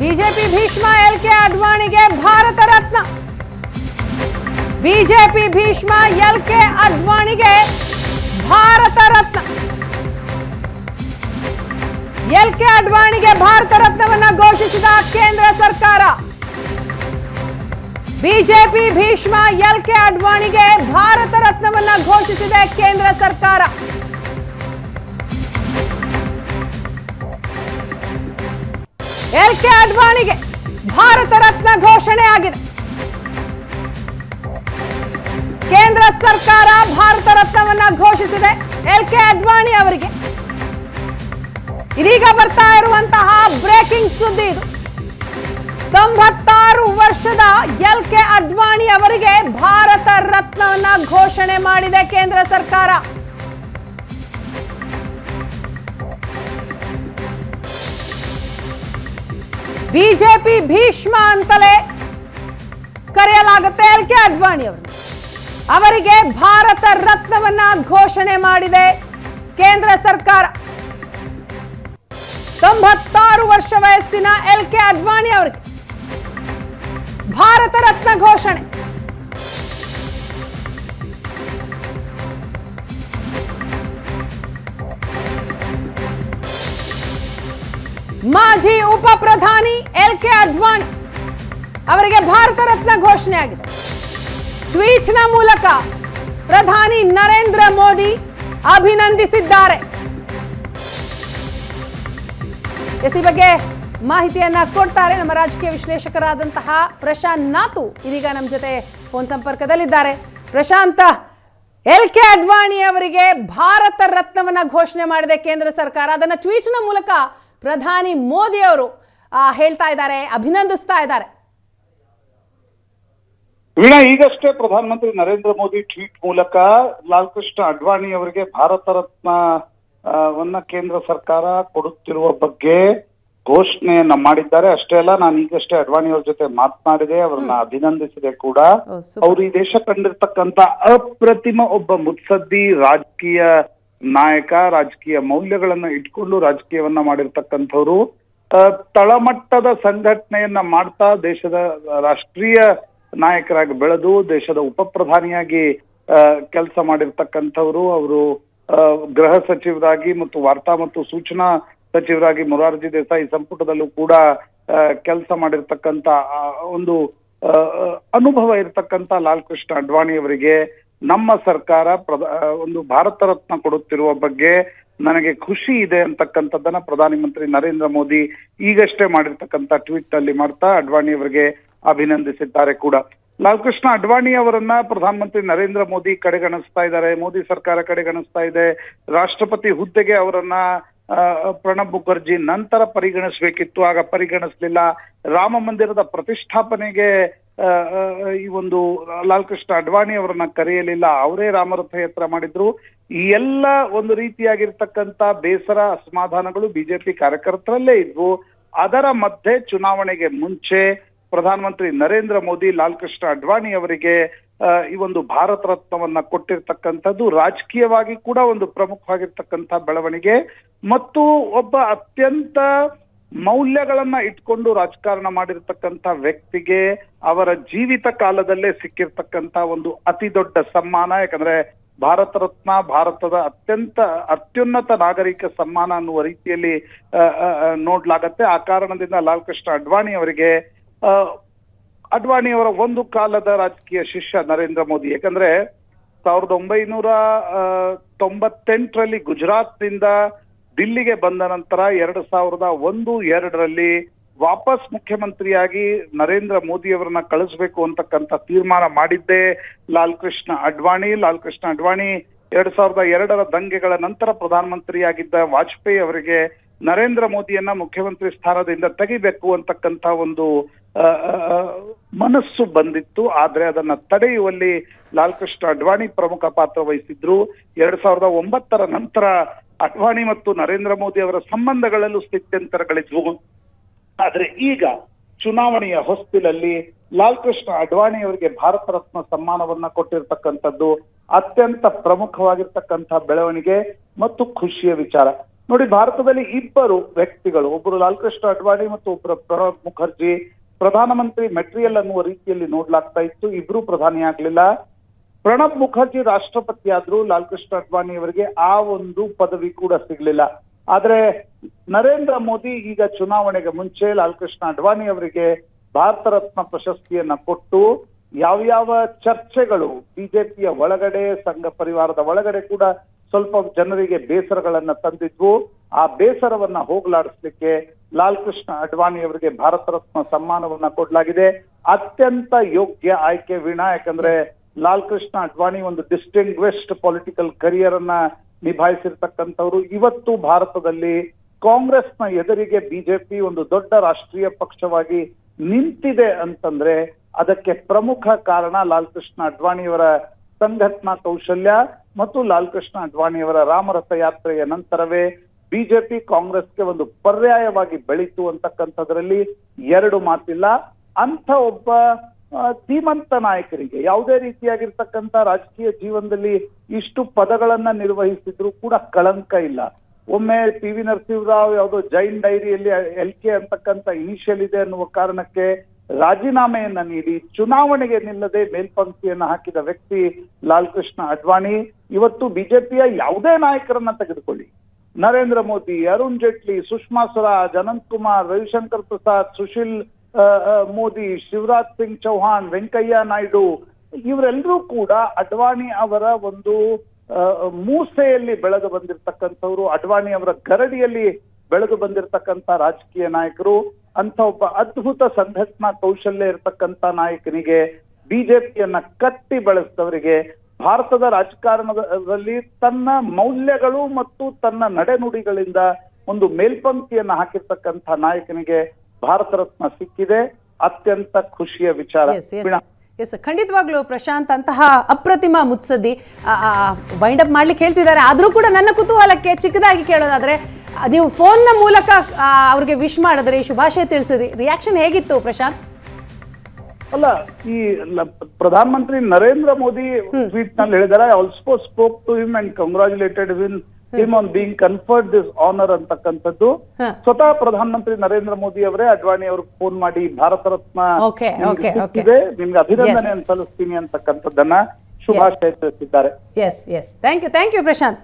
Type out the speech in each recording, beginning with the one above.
BJP Bhishma L K ಅಡ್ವಾಣಿಗೆ Bharat Ratna. BJP Bhishma L K ಅಡ್ವಾಣಿಗೆ Bharat Ratna. L K ಅಡ್ವಾಣಿಗೆ ಭಾರತ ರತ್ನವನ್ನ ಘೋಷಿಸಿದ ಕೇಂದ್ರ ಸರ್ಕಾರ. ಬಿಜೆಪಿ ಭೀಷ್ಮ ಎಲ್ ಕೆ ಅಡ್ವಾಣಿಗೆ ಭಾರತ ರತ್ನವನ್ನ ಘೋಷಿಸಿದೆ ಕೇಂದ್ರ ಸರ್ಕಾರ. ಎಲ್ ಕೆ ಅಡ್ವಾಣಿಗೆ ಭಾರತ ರತ್ನ ಘೋಷಣೆ ಆಗಿದೆ ಕೇಂದ್ರ ಸರ್ಕಾರ ಭಾರತ ರತ್ನವನ್ನ ಘೋಷಿಸಿದೆ ಎಲ್ ಕೆ ಅಡ್ವಾಣಿ ಅವರಿಗೆ. ಇದೀಗ ಬರ್ತಾ ಇರುವಂತಹ ಬ್ರೇಕಿಂಗ್ ಸುದ್ದಿ ಇದು. ತೊಂಬತ್ತಾರು ವರ್ಷದ ಎಲ್ ಕೆ ಅಡ್ವಾಣಿ ಅವರಿಗೆ ಭಾರತ ರತ್ನವನ್ನ ಘೋಷಣೆ ಮಾಡಿದೆ ಕೇಂದ್ರ ಸರ್ಕಾರ. ಬಿಜೆಪಿ ಭೀಷ್ಮ ಅಂತಲೇ ಕರೆಯಲಾಗುತ್ತೆ ಎಲ್ ಕೆ ಅಡ್ವಾಣಿ ಅವರು. ಅವರಿಗೆ ಭಾರತ ರತ್ನವನ್ನ ಘೋಷಣೆ ಮಾಡಿದೆ ಕೇಂದ್ರ ಸರ್ಕಾರ. ತೊಂಬತ್ತಾರು ವರ್ಷ ವಯಸ್ಸಿನ ಎಲ್ ಕೆ ಅಡ್ವಾಣಿ ಅವರಿಗೆ ಭಾರತ ರತ್ನ ಘೋಷಣೆ. ಮಾಜಿ ಉಪ ಪ್ರಧಾನಿ ಎಲ್ ಕೆ ಅಡ್ವಾಣಿ ಅವರಿಗೆ ಭಾರತ ರತ್ನ ಘೋಷಣೆ ಆಗಿದೆ. ಟ್ವೀಟ್ನ ಮೂಲಕ ಪ್ರಧಾನಿ ನರೇಂದ್ರ ಮೋದಿ ಅಭಿನಂದಿಸಿದ್ದಾರೆ. ಈ ಬಗ್ಗೆ ಮಾಹಿತಿಯನ್ನ ಕೊಡ್ತಾರೆ ನಮ್ಮ ರಾಜಕೀಯ ವಿಶ್ಲೇಷಕರಾದಂತಹ ಪ್ರಶಾಂತ್ ನಾತು. ಇದೀಗ ನಮ್ಮ ಜೊತೆ ಫೋನ್ ಸಂಪರ್ಕದಲ್ಲಿದ್ದಾರೆ. ಪ್ರಶಾಂತ, ಎಲ್ ಕೆ ಅಡ್ವಾಣಿ ಅವರಿಗೆ ಭಾರತ ರತ್ನವನ್ನ ಘೋಷಣೆ ಮಾಡಿದೆ ಕೇಂದ್ರ ಸರ್ಕಾರ. ಅದನ್ನ ಟ್ವೀಟ್ನ ಮೂಲಕ ಪ್ರಧಾನಿ ಮೋದಿ ಅವರು ಹೇಳ್ತಾ ಇದ್ದಾರೆ ಅಭಿನಂದಿಸ್ತಾ ಇದ್ದಾರೆ. ವೀಣಾ ಈಗಷ್ಟೇ ಪ್ರಧಾನಮಂತ್ರಿ ನರೇಂದ್ರ ಮೋದಿ ಟ್ವೀಟ್ ಮೂಲಕ ಲಾಲ್ಕೃಷ್ಣ ಅಡ್ವಾಣಿ ಅವರಿಗೆ ಭಾರತ ರತ್ನ ವನ್ನ ಕೇಂದ್ರ ಸರ್ಕಾರ ಕೊಡುತ್ತಿರುವ ಬಗ್ಗೆ ಘೋಷಣೆಯನ್ನ ಮಾಡಿದ್ದಾರೆ. ಅಷ್ಟೇ ಅಲ್ಲ ನಾನು ಈಗಷ್ಟೇ ಅಡ್ವಾಣಿ ಅವ್ರ ಜೊತೆ ಮಾತನಾಡಿದೆ ಅವರನ್ನ ಅಭಿನಂದಿಸಿದೆ ಕೂಡ. ಅವರು ಈ ದೇಶ ಕಂಡಿರ್ತಕ್ಕಂತ ಅಪ್ರತಿಮ ಒಬ್ಬ ಮುತ್ಸದ್ದಿ ರಾಜಕೀಯ ನಾಯಕ ರಾಜಕೀಯ ಮೌಲ್ಯಗಳನ್ನ ಇಟ್ಕೊಂಡು ರಾಜಕೀಯವನ್ನ ಮಾಡಿರ್ತಕ್ಕಂಥವ್ರು ತಳಮಟ್ಟದ ಸಂಘಟನೆಯನ್ನ ಮಾಡ್ತಾ ದೇಶದ ರಾಷ್ಟ್ರೀಯ ನಾಯಕರಾಗಿ ಬೆಳೆದು ದೇಶದ ಉಪ ಪ್ರಧಾನಿಯಾಗಿ ಕೆಲಸ ಮಾಡಿರ್ತಕ್ಕಂಥವ್ರು ಅವರು ಗೃಹ ಸಚಿವರಾಗಿ ಮತ್ತು ವಾರ್ತಾ ಮತ್ತು ಸೂಚನಾ ಸಚಿವರಾಗಿ ಮೊರಾರ್ಜಿ ದೇಸಾಯಿ ಸಂಪುಟದಲ್ಲೂ ಕೂಡ ಕೆಲಸ ಮಾಡಿರ್ತಕ್ಕಂಥ ಆ, ಒಂದು ಅನುಭವ ಇರತಕ್ಕಂತ ಲಾಲ್ ಕೃಷ್ಣ ಅಡ್ವಾಣಿ ಅವರಿಗೆ ನಮ್ಮ ಸರ್ಕಾರ ಒಂದು ಭಾರತ ರತ್ನ ಕೊಡುತ್ತಿರುವ ಬಗ್ಗೆ ನನಗೆ ಖುಷಿ ಇದೆ ಅಂತಕ್ಕಂಥದ್ದನ್ನ ಪ್ರಧಾನಿ ಮಂತ್ರಿ ನರೇಂದ್ರ ಮೋದಿ ಈಗಷ್ಟೇ ಮಾಡಿರ್ತಕ್ಕಂಥ ಟ್ವೀಟ್ ಅಲ್ಲಿ ಮಾಡ್ತಾ ಅಡ್ವಾಣಿ ಅವರಿಗೆ ಅಭಿನಂದಿಸಿದ್ದಾರೆ ಕೂಡ. ಲಾಲ್ಕೃಷ್ಣ ಅಡ್ವಾಣಿ ಅವರನ್ನ ಪ್ರಧಾನಮಂತ್ರಿ ನರೇಂದ್ರ ಮೋದಿ ಕಡೆಗಣಿಸ್ತಾ ಇದ್ದಾರೆ, ಮೋದಿ ಸರ್ಕಾರ ಕಡೆಗಣಿಸ್ತಾ ಇದೆ, ರಾಷ್ಟ್ರಪತಿ ಹುದ್ದೆಗೆ ಅವರನ್ನ ಪ್ರಣಬ್ ಮುಖರ್ಜಿ ನಂತರ ಪರಿಗಣಿಸಬೇಕಿತ್ತು, ಆಗ ಪರಿಗಣಿಸಲಿಲ್ಲ. ರಾಮ ಮಂದಿರದ ಪ್ರತಿಷ್ಠಾಪನೆಗೆ ಈ ಒಂದು ಲಾಲ್ ಕೃಷ್ಣ ಅಡ್ವಾಣಿ ಅವರನ್ನ ಕರೆಯಲಿಲ್ಲ, ಅವರೇ ರಾಮರಥ ಯಾತ್ರೆ ಮಾಡಿದ್ರು. ಈ ಎಲ್ಲ ಒಂದು ರೀತಿಯಾಗಿರ್ತಕ್ಕಂಥ ಬೇಸರ, ಅಸಮಾಧಾನಗಳು ಬಿಜೆಪಿ ಕಾರ್ಯಕರ್ತರಲ್ಲೇ ಇದ್ವು. ಅದರ ಮಧ್ಯೆ ಚುನಾವಣೆಗೆ ಮುಂಚೆ ಪ್ರಧಾನಮಂತ್ರಿ ನರೇಂದ್ರ ಮೋದಿ ಲಾಲ್ ಕೃಷ್ಣ ಅಡ್ವಾಣಿ ಅವರಿಗೆ ಈ ಒಂದು ಭಾರತ ರತ್ನವನ್ನ ಕೊಟ್ಟಿರ್ತಕ್ಕಂಥದ್ದು ರಾಜಕೀಯವಾಗಿ ಕೂಡ ಒಂದು ಪ್ರಮುಖವಾಗಿರ್ತಕ್ಕಂಥ ಬೆಳವಣಿಗೆ. ಮತ್ತು ಒಬ್ಬ ಅತ್ಯಂತ ಮೌಲ್ಯಗಳನ್ನ ಇಟ್ಕೊಂಡು ರಾಜಕಾರಣ ಮಾಡಿರ್ತಕ್ಕಂಥ ವ್ಯಕ್ತಿಗೆ ಅವರ ಜೀವಿತ ಕಾಲದಲ್ಲೇ ಸಿಕ್ಕಿರ್ತಕ್ಕಂಥ ಒಂದು ಅತಿ ದೊಡ್ಡ ಸಮ್ಮಾನ. ಯಾಕಂದ್ರೆ ಭಾರತ ರತ್ನ, ಭಾರತದ ಅತ್ಯಂತ ಅತ್ಯುನ್ನತ ನಾಗರಿಕ ಸಮ್ಮಾನ ಅನ್ನುವ ರೀತಿಯಲ್ಲಿ ನೋಡ್ಲಾಗತ್ತೆ. ಆ ಕಾರಣದಿಂದ ಲಾಲ್ ಕೃಷ್ಣ ಅಡ್ವಾಣಿ ಅವರಿಗೆ ಅಡ್ವಾಣಿ ಅವರ ಒಂದು ಕಾಲದ ರಾಜಕೀಯ ಶಿಷ್ಯ ನರೇಂದ್ರ ಮೋದಿ. ಯಾಕಂದ್ರೆ ಸಾವಿರದ ಒಂಬೈನೂರ ತೊಂಬತ್ತೆಂಟರಲ್ಲಿ ಗುಜರಾತ್ನಿಂದ ದಿಲ್ಲಿಗೆ ಬಂದ ನಂತರ ಎರಡು ಸಾವಿರದ ಒಂದು, ಎರಡರಲ್ಲಿ ವಾಪಸ್ ಮುಖ್ಯಮಂತ್ರಿಯಾಗಿ ನರೇಂದ್ರ ಮೋದಿ ಅವರನ್ನ ಕಳಿಸ್ಬೇಕು ಅಂತಕ್ಕಂಥ ತೀರ್ಮಾನ ಮಾಡಿದ್ದೇ ಲಾಲ್ ಕೃಷ್ಣ ಅಡ್ವಾಣಿ. ಲಾಲ್ ಕೃಷ್ಣ ಅಡ್ವಾಣಿ ಎರಡ್ ಸಾವಿರದ ಎರಡರ ದಂಗೆಗಳ ನಂತರ ಪ್ರಧಾನಮಂತ್ರಿಯಾಗಿದ್ದ ವಾಜಪೇಯಿ ಅವರಿಗೆ ನರೇಂದ್ರ ಮೋದಿಯನ್ನ ಮುಖ್ಯಮಂತ್ರಿ ಸ್ಥಾನದಿಂದ ತೆಗಿಬೇಕು ಅಂತಕ್ಕಂಥ ಒಂದು ಮನಸ್ಸು ಬಂದಿತ್ತು. ಆದ್ರೆ ಅದನ್ನ ತಡೆಯುವಲ್ಲಿ ಲಾಲ್ ಕೃಷ್ಣ ಅಡ್ವಾಣಿ ಪ್ರಮುಖ ಪಾತ್ರ ವಹಿಸಿದ್ರು. ಎರಡ್ ಸಾವಿರದ ಒಂಬತ್ತರ ನಂತರ ಅಡ್ವಾಣಿ ಮತ್ತು ನರೇಂದ್ರ ಮೋದಿ ಅವರ ಸಂಬಂಧಗಳಲ್ಲೂ ಸ್ಥಿತ್ಯಂತರಗಳಿದ್ವು ಆದ್ರೆ ಈಗ ಚುನಾವಣೆಯ ಹೊಸ್ತಿಲಲ್ಲಿ ಲಾಲ್ ಕೃಷ್ಣ ಅಡ್ವಾಣಿ ಅವರಿಗೆ ಭಾರತ ರತ್ನ ಸಮ್ಮಾನವನ್ನ ಕೊಟ್ಟಿರ್ತಕ್ಕಂಥದ್ದು ಅತ್ಯಂತ ಪ್ರಮುಖವಾಗಿರ್ತಕ್ಕಂಥ ಬೆಳವಣಿಗೆ ಮತ್ತು ಖುಷಿಯ ವಿಚಾರ. ನೋಡಿ, ಭಾರತದಲ್ಲಿ ಇಬ್ಬರು ವ್ಯಕ್ತಿಗಳು ಒಬ್ಬರು ಲಾಲ್ ಕೃಷ್ಣ ಅಡ್ವಾಣಿ ಮತ್ತು ಒಬ್ಬರು ಪ್ರಣಬ್ ಮುಖರ್ಜಿ, ಪ್ರಧಾನಮಂತ್ರಿ ಮೆಟ್ರಿಯಲ್ ಅನ್ನುವ ರೀತಿಯಲ್ಲಿ ನೋಡ್ಲಾಗ್ತಾ ಇತ್ತು. ಇಬ್ರು ಪ್ರಧಾನಿ ಆಗ್ಲಿಲ್ಲ ಪ್ರಣಬ್ ಮುಖರ್ಜಿ ರಾಷ್ಟ್ರಪತಿ ಆದ್ರು ಲಾಲ್ ಕೃಷ್ಣ ಅಡ್ವಾಣಿ ಅವರಿಗೆ ಆ ಒಂದು ಪದವಿ ಕೂಡ ಸಿಗಲಿಲ್ಲ. ಆದ್ರೆ ನರೇಂದ್ರ ಮೋದಿ ಈಗ ಚುನಾವಣೆಗೆ ಮುಂಚೆ ಲಾಲ್ಕೃಷ್ಣ ಅಡ್ವಾಣಿ ಅವರಿಗೆ ಭಾರತ ರತ್ನ ಪ್ರಶಸ್ತಿಯನ್ನ ಕೊಟ್ಟು ಯಾವ್ಯಾವ ಚರ್ಚೆಗಳು ಬಿಜೆಪಿಯ ಒಳಗಡೆ, ಸಂಘ ಪರಿವಾರದ ಒಳಗಡೆ ಕೂಡ ಸ್ವಲ್ಪ ಜನರಿಗೆ ಬೇಸರಗಳನ್ನ ತಂದಿದ್ವು. ಆ ಬೇಸರವನ್ನ ಹೋಗಲಾಡಿಸ್ಲಿಕ್ಕೆ ಲಾಲ್ಕೃಷ್ಣ ಅಡ್ವಾಣಿ ಅವರಿಗೆ ಭಾರತ ರತ್ನ ಸಮ್ಮಾನವನ್ನ ಕೊಡಲಾಗಿದೆ. ಅತ್ಯಂತ ಯೋಗ್ಯ ಆಯ್ಕೆ ವೀಣಾ ಯಾಕಂದ್ರೆ ಲಾಲ್ ಕೃಷ್ಣ ಅಡ್ವಾಣಿ ಒಂದು ಡಿಸ್ಟಿಂಗ್ವಿಶ್ಡ್ ಪೊಲಿಟಿಕಲ್ ಕರಿಯರ್ ಅನ್ನ ನಿಭಾಯಿಸಿರ್ತಕ್ಕಂಥವ್ರು. ಇವತ್ತು ಭಾರತದಲ್ಲಿ ಕಾಂಗ್ರೆಸ್ನ ಎದುರಿಗೆ ಬಿಜೆಪಿ ಒಂದು ದೊಡ್ಡ ರಾಷ್ಟ್ರೀಯ ಪಕ್ಷವಾಗಿ ನಿಂತಿದೆ ಅಂತಂದ್ರೆ ಅದಕ್ಕೆ ಪ್ರಮುಖ ಕಾರಣ ಲಾಲ್ ಕೃಷ್ಣ ಅಡ್ವಾಣಿಯವರ ಸಂಘಟನಾ ಕೌಶಲ್ಯ ಮತ್ತು ಲಾಲ್ ಕೃಷ್ಣ ಅಡ್ವಾಣಿಯವರ ರಾಮರಥ ಯಾತ್ರೆಯ ನಂತರವೇ ಬಿಜೆಪಿ ಕಾಂಗ್ರೆಸ್ಗೆ ಒಂದು ಪರ್ಯಾಯವಾಗಿ ಬೆಳೀತು ಅಂತಕ್ಕಂಥದ್ರಲ್ಲಿ ಎರಡು ಮಾತಿಲ್ಲ. ಅಂಥ ಒಬ್ಬ ಧೀಮಂತ ನಾಯಕರಿಗೆ, ಯಾವುದೇ ರೀತಿಯಾಗಿರ್ತಕ್ಕಂಥ ರಾಜಕೀಯ ಜೀವನದಲ್ಲಿ ಇಷ್ಟು ಪದಗಳನ್ನ ನಿರ್ವಹಿಸಿದ್ರು ಕೂಡ ಕಳಂಕ ಇಲ್ಲ. ಒಮ್ಮೆ ಪಿ ವಿ ನರಸಿಂಹರಾವ್ ಯಾವುದೋ ಜೈನ್ ಡೈರಿಯಲ್ಲಿ ಎಲ್ ಕೆ ಅಂತಕ್ಕಂಥ ಇನಿಷಿಯಲ್ ಇದೆ ಅನ್ನುವ ಕಾರಣಕ್ಕೆ ರಾಜೀನಾಮೆಯನ್ನ ನೀಡಿ ಚುನಾವಣೆಗೆ ನಿಲ್ಲದೆ ಮೇಲ್ಪಂಕ್ತಿಯನ್ನ ಹಾಕಿದ ವ್ಯಕ್ತಿ ಲಾಲ್ ಕೃಷ್ಣ ಅಡ್ವಾಣಿ. ಇವತ್ತು ಬಿಜೆಪಿಯ ಯಾವುದೇ ನಾಯಕರನ್ನ ತೆಗೆದುಕೊಳ್ಳಿ. ನರೇಂದ್ರ ಮೋದಿ, ಅರುಣ್ ಜೇಟ್ಲಿ, ಸುಷ್ಮಾ ಸ್ವರಾಜ್, ಅನಂತ್ ಕುಮಾರ್, ರವಿಶಂಕರ್ ಪ್ರಸಾದ್, ಸುಶೀಲ್ ಮೋದಿ, ಶಿವರಾಜ್ ಸಿಂಗ್ ಚೌಹಾಣ್, ವೆಂಕಯ್ಯ ನಾಯ್ಡು, ಇವರೆಲ್ಲರೂ ಕೂಡ ಅಡ್ವಾಣಿ ಅವರ ಒಂದು ಮೂಸೆಯಲ್ಲಿ ಬೆಳೆದು ಬಂದಿರತಕ್ಕಂಥವ್ರು, ಅಡ್ವಾಣಿ ಅವರ ಗರಡಿಯಲ್ಲಿ ಬೆಳೆದು ಬಂದಿರತಕ್ಕಂತ ರಾಜಕೀಯ ನಾಯಕರು ಅಂತ ಒಬ್ಬ ಅದ್ಭುತ ಸಂಘಟನಾ ಕೌಶಲ್ಯ ಇರತಕ್ಕಂತ ನಾಯಕನಿಗೆ ಬಿಜೆಪಿಯನ್ನ ಕಟ್ಟಿ ಬೆಳೆಸಿದವರಿಗೆ, ಭಾರತದ ರಾಜಕಾರಣದಲ್ಲಿ ತನ್ನ ಮೌಲ್ಯಗಳು ಮತ್ತು ತನ್ನ ನಡೆನುಡಿಗಳಿಂದ ಒಂದು ಮೇಲ್ಪಂಕ್ತಿಯನ್ನ ಹಾಕಿರ್ತಕ್ಕಂಥ ನಾಯಕನಿಗೆ ಭಾರತ ರತ್ನ ಸಿಕ್ಕಿದೆ. ಅತ್ಯಂತ ಖುಷಿಯ ವಿಚಾರ. ಎಸ್ ಖಂಡಿತವಾಗ್ಲೂ ಪ್ರಶಾಂತ್ ಅಂತಹ ಅಪ್ರತಿಮ ಮುತ್ಸದ್ದಿ ವೈಂಡ್ ಅಪ್ ಮಾಡ್ಲಿಕ್ಕೆ ಹೇಳ್ತಿದ್ದಾರೆ. ಆದರೂ ಕೂಡ ನನ್ನ ಕುತೂಹಲಕ್ಕೆ ಚಿಕ್ಕದಾಗಿ ಕೇಳೋದಾದ್ರೆ ನೀವು ಫೋನ್ನ ಮೂಲಕ ಅವ್ರಿಗೆ ವಿಶ್ ಮಾಡಿದ್ರೆ ಶುಭಾಶಯ ತಿಳಿಸಿದ್ರಿ. ರಿಯಾಕ್ಷನ್ ಹೇಗಿತ್ತು ಪ್ರಶಾಂತ್? ಅಲ್ಲ ಈ ಪ್ರಧಾನಮಂತ್ರಿ ನರೇಂದ್ರ ಮೋದಿ ಟ್ವೀಟ್ನಲ್ಲಿ ಹೇಳಿದಾರೆ also spoke to him and congratulated win him on being conferred this honour ಅಂತಕ್ಕಂಥದ್ದು. ಸ್ವತಃ ಪ್ರಧಾನಮಂತ್ರಿ ನರೇಂದ್ರ ಮೋದಿ ಅವರೇ ಅಡ್ವಾಣಿ ಅವ್ರಿಗೆ ಫೋನ್ ಮಾಡಿ ಭಾರತ ರತ್ನ. ನಿಮ್ಗೆ ಅಭಿನಂದನೆ ಸಲ್ಲಿಸ್ತೀನಿ ಅಂತಕ್ಕಂಥದ್ದನ್ನ ಶುಭಾಶಯ ತಿಳಿಸಿದ್ದಾರೆ. Yes yes thank you thank you Prashant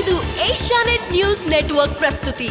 ಇದು ಏಷ್ಯಾನೆಟ್ ನ್ಯೂಸ್ ನೆಟ್ವರ್ಕ್ ಪ್ರಸ್ತುತಿ.